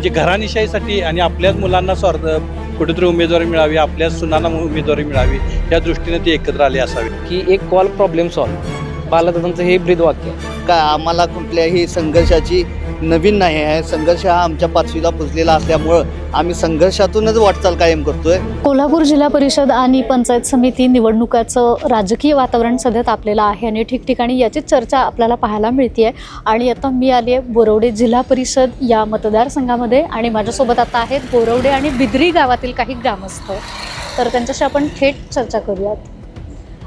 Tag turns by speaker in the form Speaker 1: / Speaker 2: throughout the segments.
Speaker 1: म्हणजे घराणीशाहीसाठी आणि आपल्याच मुलांना स्वार्थ कुठेतरी उमेदवारी मिळावी आपल्याच सुनांना उमेदवारी मिळावी या दृष्टीने ते एकत्र आले असावे
Speaker 2: की एक कॉल प्रॉब्लेम सॉल्व बालदादांचं हे ब्रीद वाक्य.
Speaker 3: का आम्हाला कुठल्याही संघर्षाची नवीन नाही आहे. संघर्ष हा आमच्या पाचवीला पुजलेला असल्यामुळं आम्ही संघर्षातूनच वाटचाल कायम करतोय.
Speaker 4: कोल्हापूर जिल्हा परिषद आणि पंचायत समिती निवडणुकाचं राजकीय वातावरण सध्या तापलेलं आहे आणि ठिकठिकाणी याची चर्चा आपल्याला पाहायला मिळते आणि आता मी आली आहे बोरवडे जिल्हा परिषद या मतदारसंघामध्ये आणि माझ्यासोबत आता आहेत बोरवडे आणि बिद्री गावातील काही ग्रामस्थ. तर त्यांच्याशी आपण थेट चर्चा करूयात.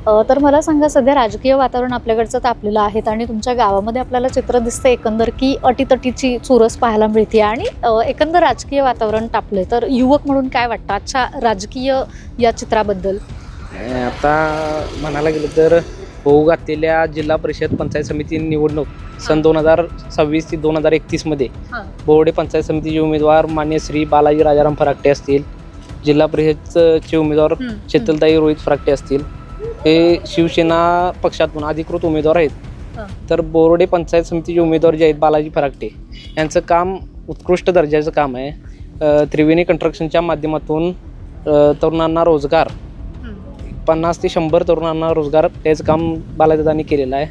Speaker 4: तर मला सांगा सध्या राजकीय वातावरण आपल्याकडचं तापलेलं आहे आणि तुमच्या गावामध्ये आपल्याला चित्र दिसतं एकंदर की अटीतटीची चुरस पाहायला मिळते आणि एकंदर राजकीय वातावरण तापले तर युवक म्हणून काय वाटतं आजच्या राजकीय या चित्राबद्दल?
Speaker 2: आता म्हणायला गेलं तर होऊ घातलेल्या जिल्हा परिषद पंचायत समिती निवडणूक सन दोन हजार सव्वीस ते दोन हजार एकतीसमध्ये. बोर्डे पंचायत समितीचे उमेदवार मान्य श्री बालाजी राजाराम फराकटे असतील. जिल्हा परिषदचे उमेदवार शीतलताई रोहित फराकटे असतील. हे शिवसेना पक्षातून अधिकृत उमेदवार आहेत. तर बोर्डे पंचायत समितीचे उमेदवार जे आहेत बालाजी फराकटे यांचं काम उत्कृष्ट दर्जाचं काम आहे. त्रिवेणी कंस्ट्रक्शनच्या माध्यमातून तरुणांना रोजगार पन्नास ते शंभर तरुणांना रोजगार त्याचं काम बालादादांनी केलेलं आहे.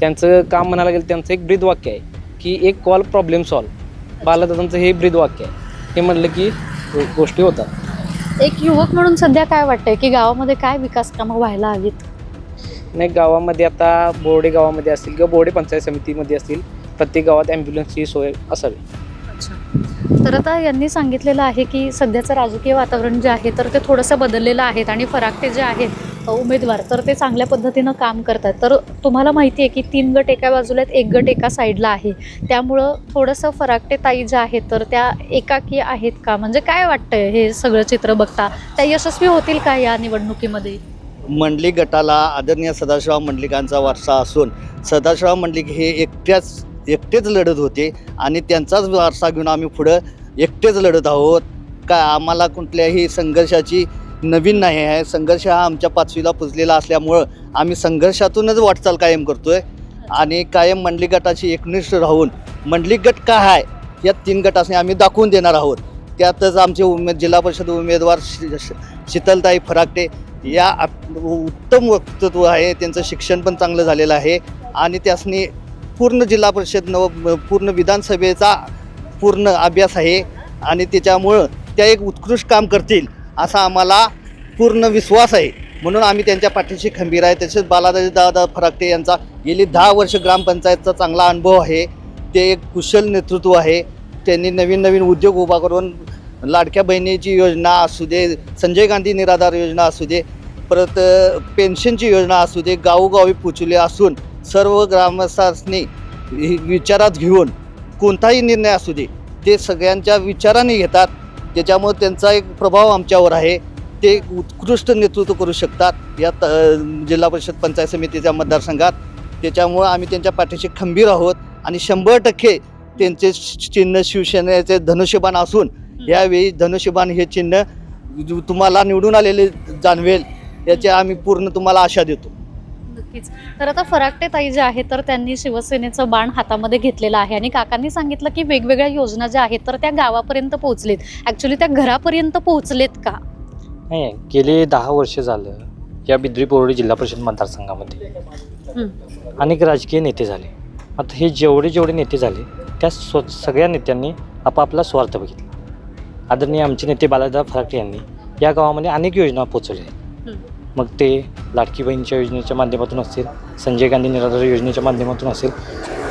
Speaker 2: त्यांचं काम म्हणायला गेलं त्यांचं एक ब्रीद वाक्य आहे की एक कॉल प्रॉब्लेम सॉल्व बालादादांचं हे ब्रीद वाक्य आहे. हे म्हणलं की गोष्टी होतात.
Speaker 4: एक युवक म्हणून सध्या काय वाटतंय? की गावामध्ये काय विकास कामं व्हायला हवीत?
Speaker 2: नाही गावामध्ये आता बोर्डे गावामध्ये असतील किंवा बोर्डे पंचायत समितीमध्ये असतील प्रत्येक गावात ॲम्ब्युलन्सची सोय असावी.
Speaker 4: तर आता यांनी सांगितलेलं आहे की सध्याचं राजकीय वातावरण जे आहे तर ते थोडंसं बदललेलं आहे आणि फराकटे जे आहेत उमेदवार तर ते चांगल्या पद्धतीनं काम करतात. तर तुम्हाला माहिती आहे की तीन गट एका बाजूला आहेत एक गट एका साईडला आहे. त्यामुळं थोडंसं फराकटे ताई ज्या आहेत तर त्या एकाकी आहेत का? म्हणजे काय वाटतंय हे सगळं चित्र बघता? त्या यशस्वी होतील का या निवडणुकीमध्ये?
Speaker 3: मंडलिक गटाला आदरणीय सदाशिवराव मंडलिकांचा वारसा असून सदाशिवराव मंडलिक हे एकट्याच एकटेच लढत होते आणि त्यांचाच वारसा घेऊन आम्ही पुढं एकटेच लढत आहोत. का आम्हाला कुठल्याही संघर्षाची नवीन नाही आहे. संघर्ष हा आमच्या पाचवीला पुजलेला असल्यामुळं आम्ही संघर्षातूनच वाटचाल कायम करतो आहे आणि कायम मंडली गटाशी एकनिष्ठ राहून मंडली गट काय आहे या तीन गटाने आम्ही दाखवून देणार आहोत. त्यातच आमचे उमेद जिल्हा परिषद उमेदवार शीतलताई फराकटे या आप- उत्तम वक्तृत्व आहे. त्यांचं शिक्षण पण चांगलं झालेलं आहे. आणि त्यासनी पूर्ण जिल्हा परिषद नव पूर्ण विधानसभेचा पूर्ण अभ्यास आहे. आणि त्याच्यामुळं त्या एक उत्कृष्ट काम करतील. असा आम्हाला पूर्ण विश्वास आहे. म्हणून आम्ही त्यांच्या पाठीशी खंबीर आहे. तसेच बालादाजी दादा फराकटे यांचा गेली दहा वर्ष ग्रामपंचायतचा चांगला अनुभव आहे. ते एक कुशल नेतृत्व आहे. त्यांनी नवीन नवीन उद्योग उभा करून लाडक्या बहिणीची योजना असू दे संजय गांधी निराधार योजना असू दे परत पेन्शनची योजना असू दे गावोगावी पोचवले असून सर्व ग्रामस्थांनी विचारात घेऊन कोणताही निर्णय असू दे ते सगळ्यांच्या विचाराने घेतात. त्याच्यामुळे त्यांचा एक प्रभाव आमच्यावर आहे. ते उत्कृष्ट नेतृत्व करू शकतात. या त जिल्हा परिषद पंचायत समितीच्या मतदारसंघात. त्याच्यामुळं आम्ही त्यांच्या पाठीशी खंबीर आहोत आणि शंभर टक्के त्यांचे चिन्ह शिवसेनेचे धनुष्यबाण असून यावेळी धनुष्यबाण हे चिन्ह तुम्हाला निवडून आलेले जाणवेल याची आम्ही पूर्ण तुम्हाला आशा देतो.
Speaker 4: नक्कीच. तर आता फराकटे ताई जे आहेत तर त्यांनी शिवसेनेचं बाण हातामध्ये घेतलेलं आहे. आणि काकांनी सांगितलं की वेगवेगळ्या योजना ज्या आहेत तर त्या गावापर्यंत पोहोचलेत. ॲक्च्युली त्या घरापर्यंत पोहोचलेत का?
Speaker 5: नाही गेले दहा वर्ष झालं या बिद्री बोर्डी जिल्हा परिषद मतदारसंघामध्ये. अनेक राजकीय नेते झाले. आता हे जेवढे जेवढे नेते झाले त्या स्व सगळ्या नेत्यांनी आपापला स्वार्थ बघितला. आदरणीय आमचे नेते बालादा फराटे यांनी या गावामध्ये अनेक योजना पोचवल्या आहेत. मग ते लाडकी बहीणच्या योजनेच्या माध्यमातून असेल संजय गांधी निराधार योजनेच्या माध्यमातून असेल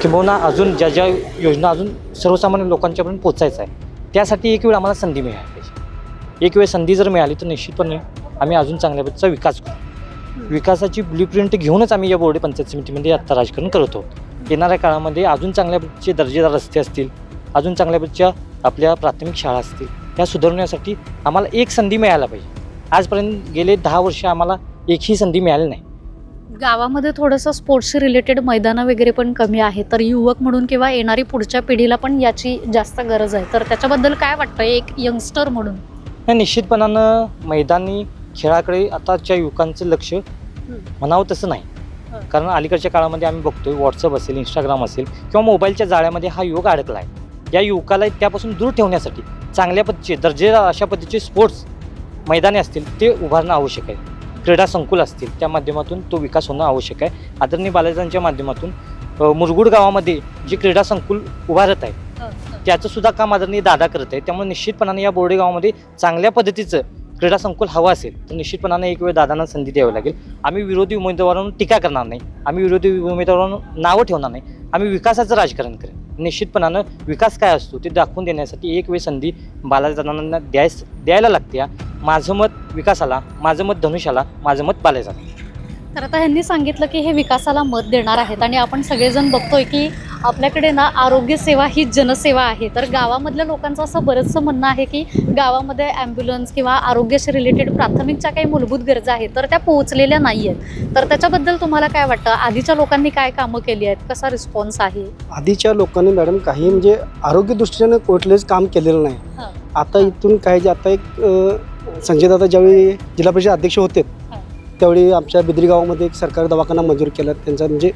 Speaker 5: किंबहुना अजून ज्या ज्या योजना अजून सर्वसामान्य लोकांच्यापर्यंत पोचायचं आहे त्यासाठी एक वेळ आम्हाला संधी मिळाली पाहिजे. एक वेळ संधी जर मिळाली तर निश्चितपणे आम्ही अजून चांगल्या पद्धतीचा विकास करू. विकासाची ब्ल्यू प्रिंट घेऊनच आम्ही या बोर्डे पंचायत समितीमध्ये आत्ता राजकारण करत आहोत. येणाऱ्या काळामध्ये अजून चांगल्या पद्धतीचे दर्जेदार रस्ते असतील अजून चांगल्या पद्धतीच्या आपल्या प्राथमिक शाळा असतील त्या सुधारण्यासाठी आम्हाला एक संधी मिळायला पाहिजे. आजपर्यंत गेले दहा वर्ष आम्हाला एकही संधी मिळाली नाही.
Speaker 4: गावामध्ये थोडंसं स्पोर्ट्सशी रिलेटेड मैदानं वगैरे पण कमी आहे तर युवक म्हणून किंवा येणारी पुढच्या पिढीला पण याची जास्त गरज आहे. तर त्याच्याबद्दल काय वाटतं एक यंगस्टर म्हणून?
Speaker 5: नाही निश्चितपणानं मैदानी खेळाकडे आताच्या युवकांचं लक्ष म्हणावं तसं नाही. कारण अलीकडच्या काळामध्ये आम्ही बघतोय व्हॉट्सअप असेल इंस्टाग्राम असेल किंवा मोबाईलच्या जाळ्यामध्ये हा युवक अडकला आहे या युवकाला त्यापासून दूर ठेवण्यासाठी चांगल्या पद्धतीचे दर्जेदार अशा पद्धतीचे स्पोर्ट्स मैदाने असतील ते उभारणं आवश्यक आहे. क्रीडा संकुल असतील त्या माध्यमातून तो विकास होणं आवश्यक आहे. आदरणीय बालाजांच्या माध्यमातून मुरगुड गावामध्ये जे क्रीडा संकुल उभारत आहे त्याचं सुद्धा काम आदरणीय दादा करत आहे. त्यामुळे निश्चितपणाने या बोर्डे गावामध्ये चांगल्या पद्धतीचं क्रीडा संकुल हवं असेल तर निश्चितपणाने एक वेळ दादांना संधी द्यावी लागेल. आम्ही विरोधी उमेदवारांवर टीका करणार नाही. आम्ही विरोधी उमेदवारांवर नावं ठेवणार नाही. आम्ही विकासाचं राजकारण करेन. निश्चितपणानं विकास काय असतो ते दाखवून देण्यासाठी एक वेळ संधी बालाजांना द्यायस द्यायला लागते माझं मत विकासाला माझं मत धनुष्याला माझं मत बालाजाला.
Speaker 4: तर आता ह्यांनी सांगितलं की हे विकासाला मत देणार आहेत आणि आपण सगळेजण बघतोय की आपल्याकडे ना आरोग्य सेवा ही जनसेवा आहे. तर गावामधल्या लोकांचं असं बरंचसं म्हणणं आहे की गावामध्ये ॲम्ब्युलन्स किंवा आरोग्याशी रिलेटेड प्राथमिक ज्या काही मूलभूत गरजा आहेत तर त्या पोहोचलेल्या नाही आहेत तर त्याच्याबद्दल तुम्हाला काय वाटतं? आधीच्या लोकांनी काय कामं केली आहेत? कसा रिस्पॉन्स आहे?
Speaker 6: आधीच्या लोकांनी मॅडम काही म्हणजे आरोग्य दृष्टीने कुठलेच काम केलेलं नाही.
Speaker 4: हां.
Speaker 6: आता इथून काय जे आता एक अ, संजय दादा ज्यावेळी जिल्हा परिषद अध्यक्ष होते. त्यावेळी आमच्या बिद्री गावामध्ये एक सरकारी दवाखाना मंजूर केला. त्यांचा म्हणजे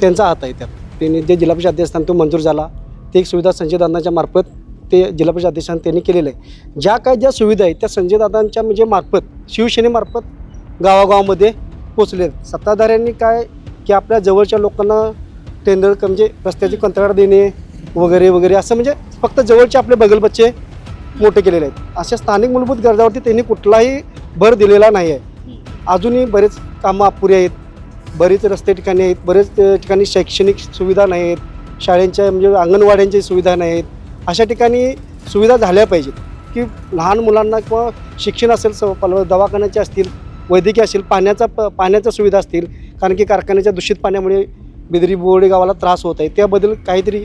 Speaker 6: त्यांचा हात आहे त्यात. त्यांनी जे जिल्हा परिषद अध्यक्ष असताना तो मंजूर झाला ते एक सुविधा संजय दादांच्या मार्फत ते जिल्हा परिषद अध्यक्षांनी त्यांनी केलेलं आहे. ज्या काय ज्या सुविधा आहेत त्या संजय दादांच्या म्हणजे मार्फत शिवसेनेमार्फत गावागावामध्ये पोचले आहेत. सत्ताधाऱ्यांनी काय की आपल्या जवळच्या लोकांना टेंडर म्हणजे रस्त्याची कंत्राट देणे वगैरे वगैरे असं म्हणजे फक्त जवळचे आपले बगलबच्चे मोठे केलेले आहेत. अशा स्थानिक मूलभूत गरजावरती त्यांनी कुठलाही भर दिलेला नाही आहे. अजूनही बरेच कामं अपुरी आहेत. बरेच रस्ते ठिकाणी आहेत. बरेच ठिकाणी शैक्षणिक सुविधा नाही आहेत. शाळेंच्या म्हणजे अंगणवाड्यांच्या सुविधा नाही आहेत. अशा ठिकाणी सुविधा झाल्या पाहिजेत की लहान मुलांना किंवा शिक्षण असेल स पल- दवाखान्याचे असतील वैद्यकीय असेल पाण्याचा प पाण्याच्या सुविधा असतील. कारण की कारखान्याच्या दूषित पाण्यामुळे बिदरी बोर्डे गावाला त्रास होत आहे. त्याबद्दल काहीतरी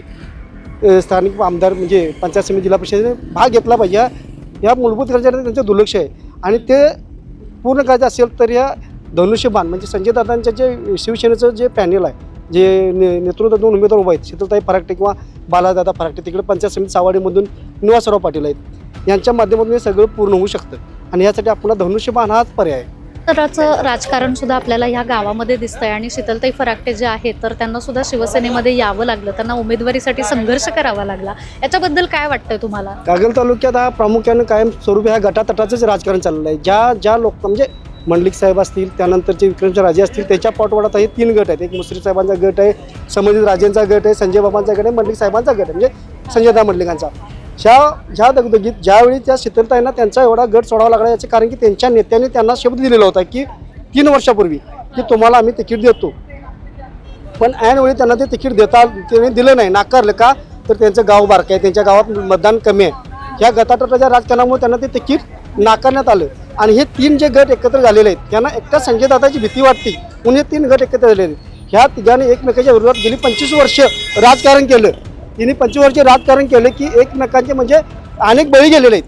Speaker 6: स्थानिक आमदार म्हणजे पंचायत समिती जिल्हा परिषदेने भाग घेतला पाहिजे. या मूलभूत गरजांना त्यांचं दुर्लक्ष आहे. आणि ते पूर्ण करायचं असेल तर या धनुष्यबाण म्हणजे संजय दादांच्या जे शिवसेनेचं जे पॅनेल आहे जे ने नेतृत्व दोन उमेदवार उभा आहेत शीतलताई फराटे किंवा बालादादा फराटे तिकडे पंचायत समिती सावाडीमधून निवासराव पाटील आहेत. यांच्या माध्यमातून हे सगळं पूर्ण होऊ शकतं. आणि यासाठी आपला धनुष्यबाण हाच पर्याय आहे.
Speaker 4: तराचं राजकारण सुद्धा आपल्याला ह्या गावामध्ये दिसतंय आणि शीतलताई फराकटे जे आहेत तर त्यांना सुद्धा शिवसेनेमध्ये यावं लागलं. त्यांना उमेदवारीसाठी संघर्ष करावा लागला. याच्याबद्दल काय वाटतंय तुम्हाला?
Speaker 6: कागल तालुक्यात हा प्रामुख्यानं कायम स्वरूपी ह्या गटातटाचंच राजकारण चाललेलं आहे. ज्या ज्या लोक म्हणजे मंडलिक साहेब असतील त्यानंतरचे विक्रमचे राजे असतील त्याच्या पाठवाडात हे तीन गट आहेत. एक मुश्रीफ साहेबांचा गट आहे संबंधित राजेंचा गट आहे संजय बाबांचा गट आहे मंडलिक साहेबांचा गट आहे म्हणजे संजयदा मंडलिकांचा. ज्या ज्या दगदगीत ज्यावेळी त्या शीतलताईंना त्यांचा एवढा गट सोडावा लागला याचे कारण की त्यांच्या नेत्यांनी त्यांना शब्द दिलेला होता की तीन वर्षापूर्वी की तुम्हाला आम्ही तिकीट देतो. पण ऐनवेळी त्यांना ते तिकीट देता त्यांनी दिलं नाही. नाकारलं का? तर त्यांचं गाव बारकं आहे. त्यांच्या गावात मतदान कमी आहे. ह्या गटाटाच्या राजकारणामुळे त्यांना ते तिकीट नाकारण्यात आलं. आणि हे तीन जे गट एकत्र झालेले आहेत त्यांना एकट्या संजय दादाची भीती वाटते. म्हणून हे तीन गट एकत्र झालेले आहेत. ह्या तिघांनी एकमेकाच्या विरोधात गेली पंचवीस वर्ष राजकारण केलं. तिने पंचवीस वर्ष राजकारण केलं की एकमेकांचे म्हणजे अनेक बळी गेलेले आहेत.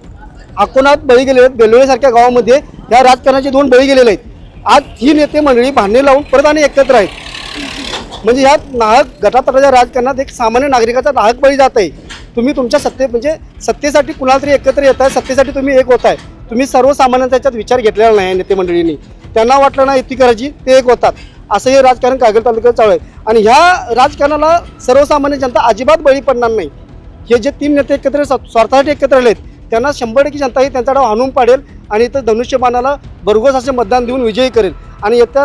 Speaker 6: अकोनात बळी गेलेले आहेत बेलोळेसारख्या गावामध्ये या राजकारणाचे दोन बळी गेलेले आहेत. आज ही नेते मंडळी भांडणे लावून परत आणि एकत्र आहेत. म्हणजे ह्या नाहक गटातटाच्या राजकारणात एक सामान्य नागरिकाचा नाहक बळी जात आहे. तुम्ही तुमच्या सत्ते म्हणजे सत्तेसाठी कुणाला तरी एकत्र येत आहे सत्तेसाठी तुम्ही एक होत आहे तुम्ही सर्वसामान्यांचा याच्यात विचार घेतलेला नाही नेते मंडळींनी. त्यांना वाटलं ना युती करायची ते एक होतात. असं हे राजकारण कागल तालुक्यात चालू आहे. आणि ह्या राजकारणाला सर्वसामान्य जनता अजिबात बळी पडणार नाही. हे जे तीन नेते एकत्र स्वार्थासाठी एकत्र आहेत त्यांना शंभर टक्के जनता ही त्यांचा डाव हाणून पाडेल आणि इथं धनुष्यबाणाला भरघोस असे मतदान देऊन विजयी करेल. आणि येत्या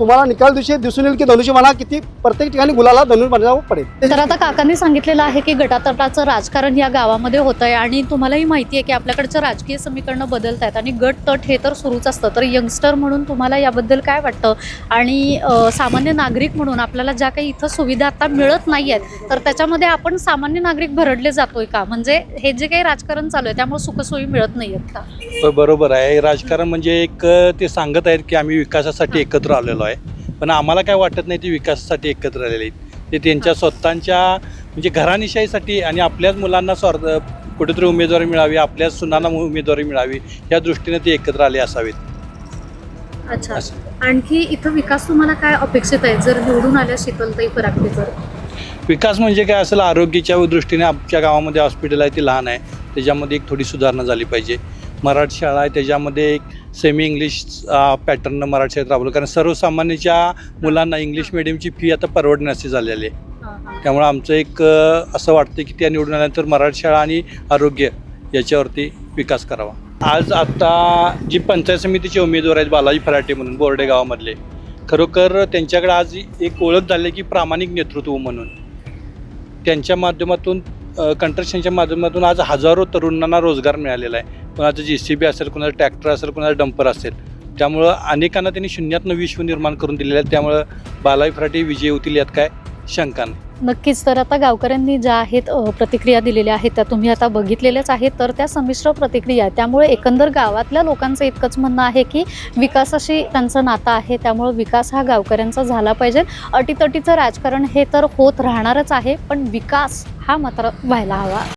Speaker 6: तुम्हाला निकाल दिवशी दिसून येईल की धनुष्यबाणा किती प्रत्येक ठिकाणी गुलाला धनुष्यबाणा पडेल.
Speaker 4: तर आता काकांनी सांगितलेलं आहे की गटातटाचं राजकारण या गावामध्ये होत आहे आणि तुम्हालाही माहिती आहे की आपल्याकडचं राजकीय समीकरणं बदलत आहेत आणि गट तट हे तर सुरूच असतं. तर यंगस्टर म्हणून तुम्हाला याबद्दल काय वाटतं? आणि सामान्य नागरिक म्हणून आपल्याला ज्या काही इथं सुविधा आता मिळत नाही आहेत तर त्याच्यामध्ये आपण सामान्य नागरिक भरडले जातोय का? म्हणजे हे जे काही राजकारण चालू आहे त्यामुळे सुखसोयी मिळत नाही आहेत का
Speaker 1: बरोबर आहे. राजकारण म्हणजे एक ते सांगत आहेत की आम्ही विकासासाठी एकत्र आलेलो आहे. पण आम्हाला काय वाटत नाही ते विकासासाठी एकत्र आलेले आहेत. ते त्यांच्या स्वतःच्या म्हणजे घरानिशाहीसाठी आणि आपल्याच मुलांना स्वार्थ कुठेतरी उमेदवारी मिळावी आपल्याच सुनांना उमेदवारी मिळावी या दृष्टीने ते एकत्र आले असावेत.
Speaker 4: अच्छा.
Speaker 1: असं.
Speaker 4: आणखी इथं विकास तुम्हाला काय अपेक्षित आहे? जर निवडून आल्या शीतलताई जर
Speaker 1: विकास म्हणजे काय असेल आरोग्याच्या दृष्टीने आमच्या गावामध्ये हॉस्पिटल आहे ते लहान आहे. त्याच्यामध्ये एक थोडी सुधारणा झाली पाहिजे. मराठी शाळा आहे त्याच्यामध्ये एक सेमी इंग्लिश पॅटर्न मराठी शाळेत राबवलं. कारण सर्वसामान्यांच्या मुलांना इंग्लिश मिडियमची फी आता परवडण्याची झालेली आहे. त्यामुळं आमचं एक असं वाटतं की त्या निवडून आल्यानंतर मराठी शाळा आणि आरोग्य याच्यावरती विकास करावा. आज आत्ता जी पंचायत समितीचे उमेदवार आहेत बालाजी फराटे म्हणून बोर्डे गावामधले खरोखर त्यांच्याकडे आज एक ओळख झाली आहे की प्रामाणिक नेतृत्व म्हणून. त्यांच्या माध्यमातून कंस्ट्रक्शनच्या माध्यमातून आज हजारो तरुणांना रोजगार मिळालेला आहे. कोणाचं जे सी बी असेल कोणाचं ट्रॅक्टर असेल कोणाचं डंपर असेल त्यामुळं अनेकांना त्यांनी शून्यातनं विश्व निर्माण करून दिलेलं आहे त्यामुळं बालाई फराटे विजय होतील यात काय शंका नाही.
Speaker 4: नक्कीच तर आता गावकऱ्यांनी ज्या आहेत प्रतिक्रिया दिलेल्या आहेत त्या तुम्ही आता बघितलेल्याच आहेत. तर त्या संमिश्र प्रतिक्रिया आहेत. त्यामुळे एकंदर गावातल्या लोकांचं इतकंच म्हणणं आहे की विकासाशी त्यांचं नातं आहे. त्यामुळे विकास हा गावकऱ्यांचा झाला पाहिजे. अटीतटीचं राजकारण हे तर होत राहणारच आहे पण विकास हा मात्र व्हायला हवा.